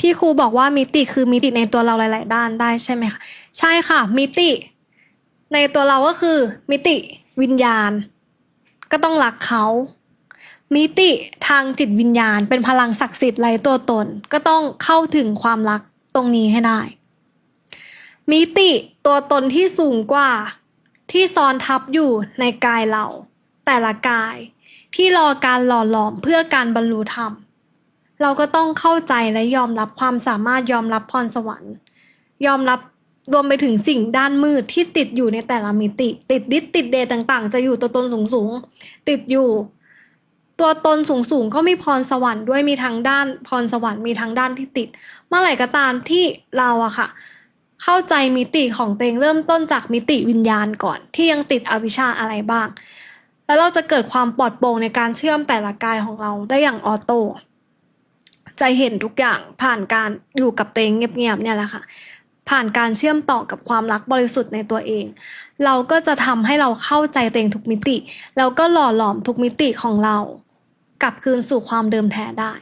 ที่ครูบอกว่ามิติคือมิติในตัวเราหลาย ๆ ด้านได้ใช่ไหมคะใช่ค่ะ มิติ ในตัวเราก็คือ มิติวิญญาณ ก็ต้องรักเขา มิติทางจิตวิญญาณ เป็นพลังศักดิ์สิทธิ์ไรตัวตน ก็ต้องเข้าถึงความรักตรงนี้ให้ได้ มิติตัวตนที่สูงกว่า ที่ซ้อนทับอยู่ในกายเรา แต่ละกาย ที่รอการหล่อหลอมเพื่อการบรรลุธรรม เราก็ต้องเข้าใจและยอมรับความสามารถยอมรับพรสวรรค์ ยอมรับรวมไปถึงสิ่งด้านมืดที่ติดอยู่ในแต่ละมิติ ติดดิสติดเดต่างๆ จะอยู่ตัวตนสูงๆติดอยู่ ตัวตนสูงๆก็มีพรสวรรค์ด้วยมีทั้งด้านพรสวรรค์มีทั้งด้านที่ติด เมื่อไหร่ก็ตามที่เราอะค่ะ เข้าใจมิติของตัวเองเริ่มต้นจากมิติวิญญาณก่อน ที่ยังติดอวิชชาอะไรบ้าง แล้วเราจะเกิดความปลอดโปร่งในการเชื่อมแต่ละกายของเราได้อย่างออโต้ จะเห็นทุกอย่างผ่านการอยู่กับตัวเองเงียบๆเนี่ยแหละค่ะ ผ่านการเชื่อมต่อกับความรักบริสุทธิ์ในตัวเอง เราก็จะทำให้เราเข้าใจตัวเองทุกมิติ แล้วก็หล่อหลอมทุกมิติของเรากลับคืนสู่ความเดิมแท้ได้